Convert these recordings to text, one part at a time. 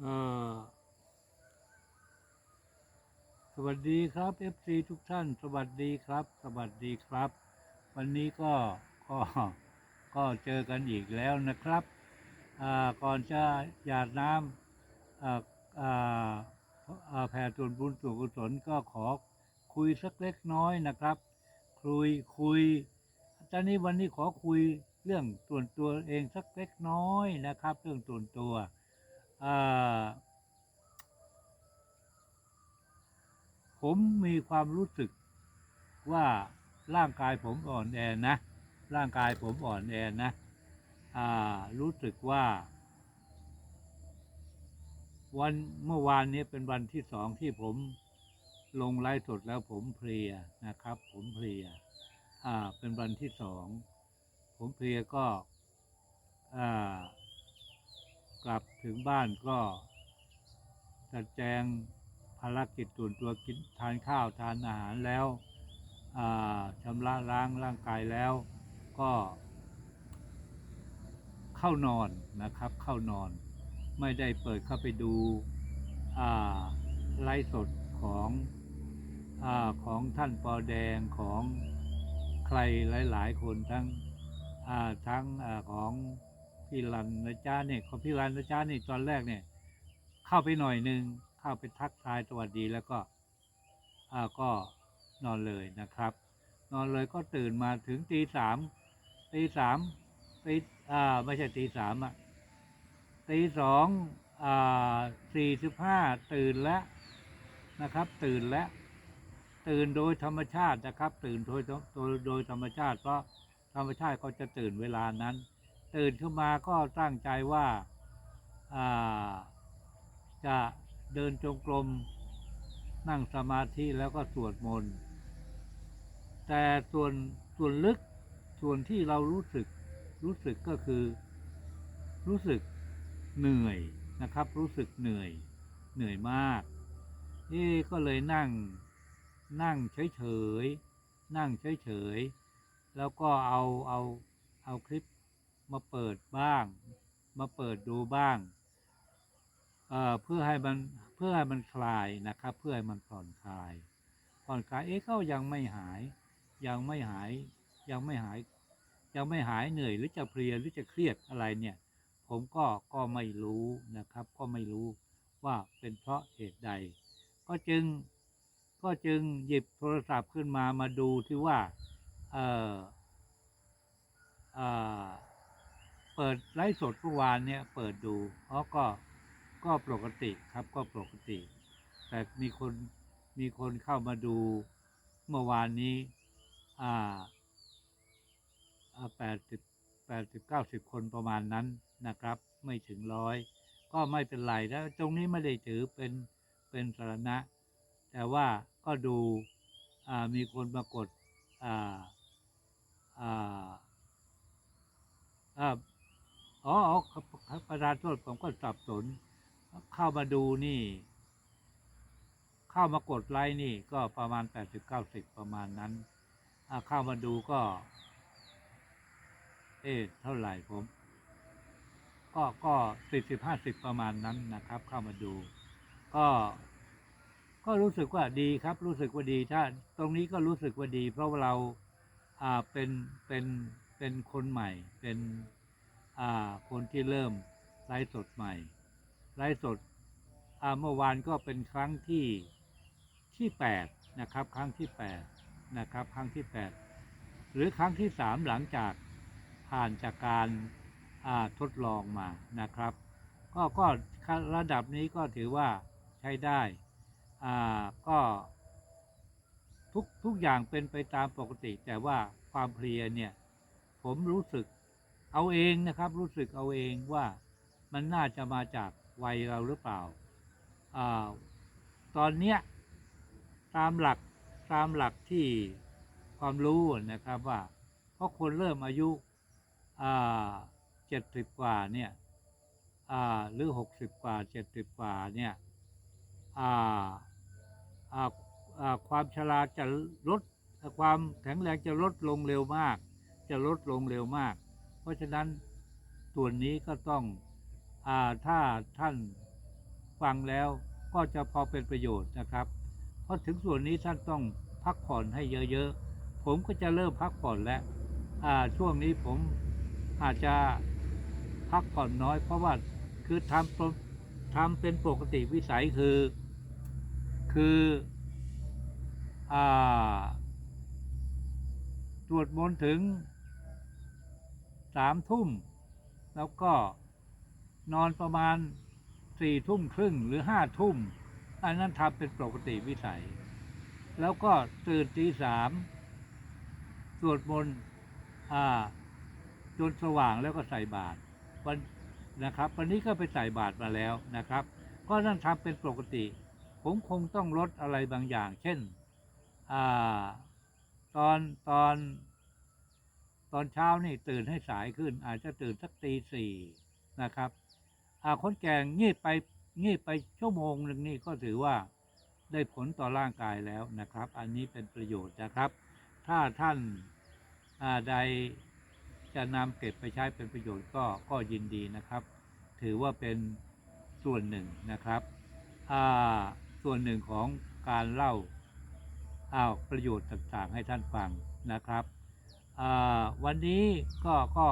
สวัสดีครับ FC ทุกท่าน สวัสดีครับ สวัสดีครับ วันนี้ก็ก็ก็เจอกันอีกแล้วนะครับก่อนจะหยาดน้ำแผ่ส่วนบุญส่วนกุศลก็ขอคุยสักเล็กน้อยนะครับ คุยคุยตอนนี้วันนี้ขอคุยเรื่องส่วนตัวเองสักเล็กน้อยนะครับ เรื่องส่วนตัวอ่า ผมมีความรู้สึกว่าร่างกายผมอ่อนแอนะ ร่างกายผมอ่อนแอนะอรู้สึกว่า วันเมื่อวานนี้เป็นวันที่สองที่ผมลงไลฟ์สดแล้วผมเพลียนะครับ ผมเพลียเป็นวันที่สอง ผมเพลียก็อ่า กลับถึงบ้านก็จัดแจงภารกิจส่วนตัวกินทานข้าวทานอาหารแล้วชำระล้างร่างกายแล้วก็เข้านอนนะครับ เข้านอนไม่ได้เปิดเข้าไปดูไลฟ์สดของอของท่านปอแดงของใครหลาย ๆ คนทั้งทั้งอของ พี่รันนะจ้าเนี่ยของพี่รันนะจ้านี่ยตอนแรกเนี่ย เข้าไปหน่อยหนึ่งเข้าไปทักทายสวัสดีแล้วก็อ่าก็นอนเลยนะครับ นอนเลยก็ตื่นมาถึงตีสามตีสามตีอ่าไม่ใช่ตีสามอะตีสองอ่าสี่สิบห้าตื่นแล้วนะครับ ตื่นแล้วตื่นโดยธรรมชาตินะครับ ตื่นโดยโดยโดยธรรมชาติเพราะธรรมชาติเขาจะตื่นเวลานั้น ตื่นขึ้นมาก็ตั้งใจว่าาจะเดินจงกรมนั่งสมาธิแล้วก็สวดมนต์ แต่ส่วนส่วนลึกส่วนที่เรารู้สึกรู้สึกก็คือ รู้สึกเหนื่อยนะครับ รู้สึกเหนื่อยเหนื่อยมากนี่ก็เลยนั่งนั่งเฉยๆนั่งเฉยๆแล้วก็เอาเอาเอาคลิป มาเปิดบ้าง มาเปิดดูบ้างเเพื่อให้มันเพื่อให้มันคลายนะครับ เพื่อให้มันผ่อนคลาย ผ่อนคลายเอ๊ะก็ยังไม่หาย ยังไม่หาย ยังไม่หาย ยังไม่หายเหนื่อยหรือจะเพลียหรือจะเครียดอะไรเนี่ย ผมก็ก็ไม่รู้นะครับ ก็ไม่รู้ว่าเป็นเพราะเหตุใด ก็จึงก็จึงหยิบโทรศัพท์ขึ้นมามาดูที่ว่า เออเออ ปิดไลฟ์สดเมื่อวานเนี่ยเปิดดูอ๋อก็ก็ปกติครับก็ปกติ แต่มีคนมีคนเข้ามาดูเมื่อวานนี้ อ่าแปดสิบแปดสิบเก้าสิบคนประมาณนั้นนะครับ ไม่ถึงร้อยก็ไม่เป็นไรแล้วตรงนี้ไม่ได้ถือเป็นเป็นสาระแต่ว่าก็ดูมีคนมากดอ่าอ่า อ๋อประธานโทษผมก็สับสน เข้ามาดูนี่ เข้ามากดไลค์นี่ ก็ประมาณแปดสิบเก้าสิบประมาณนั้นอ่าเข้ามาดูก็ เอ๊ะเท่าไหร่ผม ก็ก็สี่สิบห้าสิบประมาณนั้นนะครับ เข้ามาดู ก็ ก็รู้สึกว่าดีครับ รู้สึกว่าดี ถ้า ตรงนี้ก็รู้สึกว่าดี เพราะเรา อ่าเป็นเป็นเป็นคนใหม่เป็น คนที่เริ่มไลฟ์สดใหม่ ไลฟ์สดเมื่อวานก็เป็นครั้งที่ที่แปดนะครับ ครั้งที่แปดนะครับ ครั้งที่แปดหรือครั้งที่สามหลังจากผ่านจากการาทดลองมานะครับ ก็ก็ระดับนี้ก็ถือว่าใช้ได้ก็ทุกทุกอย่างเป็นไปตามปกติ แต่ว่าความเพลียเนี่ย ผมรู้สึก เอาเองนะครับ รู้สึกเอาเองว่ามันน่าจะมาจากวัยเราหรือเปล่าอาตอนเนี้ยตามหลักตามหลักที่ความรู้นะครับว่าเพราะคนเริ่มอายุเจ็ดสิบกว่าเนี่ยอ่าหรือหกสิบกว่าเจ็ดสิบกว่าเนี่ยอ่าอ่าความชราจะลดความแข็งแรงจะลดลงเร็วมาก จะลดลงเร็วมาก เพราะฉะนั้นส่วนนี้ก็ต้องอถ้าท่านฟังแล้วก็จะพอเป็นประโยชน์นะครับ เพราะถึงส่วนนี้ท่านต้องพักผ่อนให้เยอะๆ ผมก็จะเริ่มพักผ่อนแล้วช่วงนี้ผมอาจจะพักผ่อนน้อย เพราะว่าคือทำทำเป็นปกติวิสัยคือ คืออตรวจมนต์ถึง สามทุ่ม แล้วก็นอนประมาณสี่ทุ่มครึ่งหรือห้าทุ่ม อันนั้นทำเป็นปกติวิสัย แล้วก็ตื่นตีสามสวดมนต์จนสว่างแล้วก็ใส่บาตรวันนะครับ วันนี้ก็ไปใส่บาตรมาแล้วนะครับ ก็นั่นทำเป็นปกติ ผมคงต้องลดอะไรบางอย่าง เช่นอตอนตอน ตอนเช้านี่ตื่นให้สายขึ้น อาจจะตื่นสักตีสี่นะครับอาคนแก่งีบไปงีบไปชั่วโมงหนึ่งนี่ก็ถือว่าได้ผลต่อร่างกายแล้วนะครับ อันนี้เป็นประโยชน์นะครับ ถ้าท่านอาใดจะนำเก็บไปใช้เป็นประโยชน์ก็ก็ยินดีนะครับ ถือว่าเป็นส่วนหนึ่งนะครับอาส่วนหนึ่งของการเล่าอ้าวประโยชน์ต่างๆ ให้ท่านฟังนะครับ วันนี้ก็ก็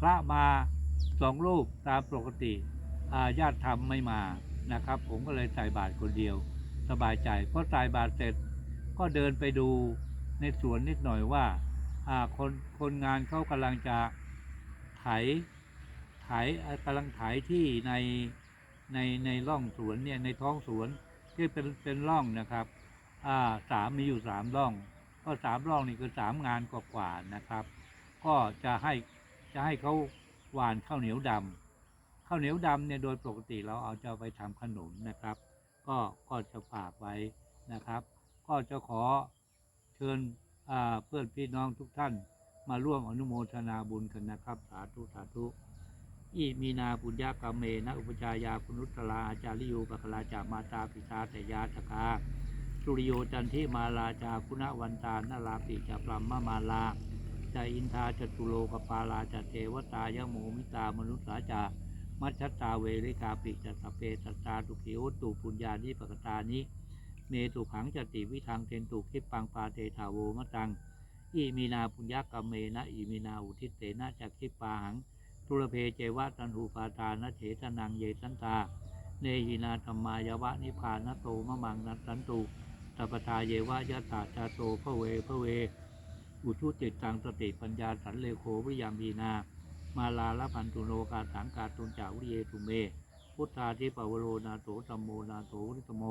พระมาสองรูปตามปกติญาติธรรมไม่มานะครับ ผมก็เลยใส่บาตรคนเดียว สบายใจพอใส่บาตรเสร็จก็เดินไปดูในสวนนิดหน่อยว่าคนคนงานเขากำลังจะไถไถกำลังไถที่ในในในร่องสวนเนี่ยในท้องสวนที่เป็นเป็นร่องนะครับสามมีอยู่สามร่อง ก็สามร่องนี่คือสามงานกว่าๆนะครับ ก็จะให้จะให้เขาหวานข้าวเหนียวดำข้าวเหนียวดำเนี่ยโดยปกติเราเอาจะไปทำขนมนะครับ ก็ก็จะฝากไว้นะครับ ก็จะขอเชิญเพื่อนพี่น้องทุกท่านมาร่วมอนุโมทนาบุญกันนะครับ สาธุสาธุอิมีนาปุญญากรรมเมนะอุปจายาคุณุตลาอาจาริโยปะคลาจามาตาปิตาแต่ยาตกา สุริโยจันทิมาลาจาคุณวันตานาลาปิจะปรัมมะมาลาจาอินทาจตุโลกปาลาจเทวตายโมมิตามนุษสาจามัชชตาเวริกาปิจะสพเปตตาตุขิโอตุปุญญานิปกตานิเมตุขังจติวิทังเทนตุคิปังปาเตถาโวมะตังอิมีนาปุญญกรรมเมนะอิมีนาอุทิเตนะจักขิปาหังทุรเพเจวะตันหูปาตานะเฉทนังเยสันตา เนหินาธรรมายาวะนิพานะโตมะมังนัสสันตุ สัพพทาเยวะยะถาจาโตพระเวพระเว อุชุจิตตังสติปัญญาสันเลโควิยามีนา มาลาละพันตุโนกาสังกาตุนจาวิเยตุเม พุทธาทิปวโรนาโถตัมโมนาโถวิตโม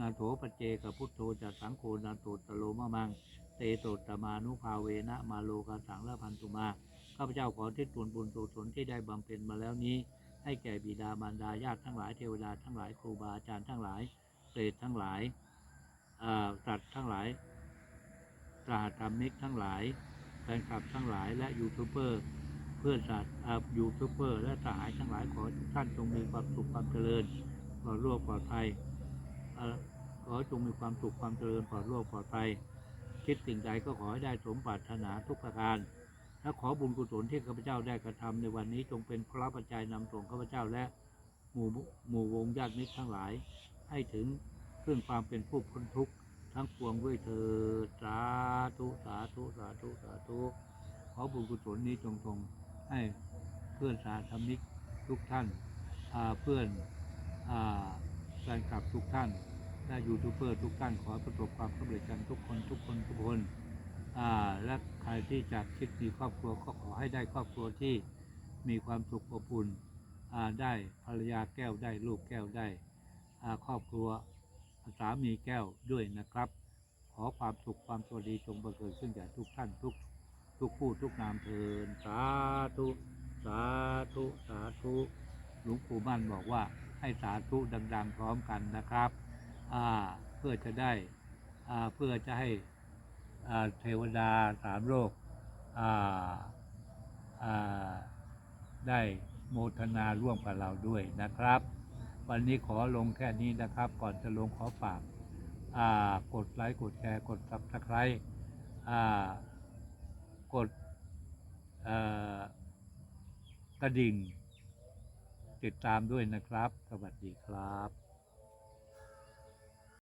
นาโถปเจกพุทโธจัสังโฆนาโถตโลมะมัง เตโตตมานุภาเวนะมาโลกาสังละพันตุมา ข้าพเจ้าขอทิศส่วนบุญกุศลที่ได้บำเพ็ญมาแล้วนี้ ให้แก่บิดามารดาญาติทั้งหลายเทวดาทั้งหลายครูบาอาจารย์ทั้งหลายเปรตทั้งหลาย สัตว์ทั้งหลายสหธรรมิกทั้งหลาย แฟนคลับทั้งหลายและยูทูบเบอร์เพื่อนสัตว์ยูทูบเบอร์และสหายทั้งหลายขอทุกท่านจงมีความสุขความเจริญปลอดโรคปลอดภัยขอจงมีความสุขความเจริญปลอดโรคปลอดภัยคิดสิ่งใดก็ขอให้ได้สมปรารถนาทุกประการและขอบุญกุศลที่ข้าพเจ้าได้กระทำในวันนี้จงเป็นพระปัจจัยนำส่งข้าพเจ้าและหมู่หมู่วงญาติมิตรทั้งหลายให้ถึง ซึ่งความเป็นผู้พ้นทุกข์ทั้งปวงด้วยเธอสาธุสาธุสาธุสาธุขอบุญกุศลนี้จงทรงให้เพื่อนสาธมิกทุกท่านาเพื่อนแฟนคลับทุกท่านและยูทูบเบอร์ทุกท่านขอประสบความสำเร็จกันทุกคนทุกคนทุกคนและใครที่จะคิดมีครอบครัวก็ขอให้ได้ครอบครัวที่มีความสุขอบอุ่นได้ภรรยาแก้วได้ลูกแก้วได้ครอบครัว สามีแก้วด้วยนะครับ ขอความสุขความสวัสดีจงบังเกิดขึ้นแก่ทุกท่านทุกทุกผู้ทุกนามเทินสาธุสาธุสาธุหลวงปู่มั่นบอกว่าให้สาธุดัง ๆ พร้อมกันนะครับอ่าเพื่อจะได้อ่าเพื่อจะให้อ่าเทวดาสามโลกอ่าอ่าได้โมทนาร่วมกับเราด้วยนะครับ วันนี้ขอลงแค่นี้นะครับ ก่อนจะลงขอฝากกดไลค์กดแชร์กดซับสไครต์กดกระดิ่ง ติดตามด้วยนะครับ สวัสดีครับ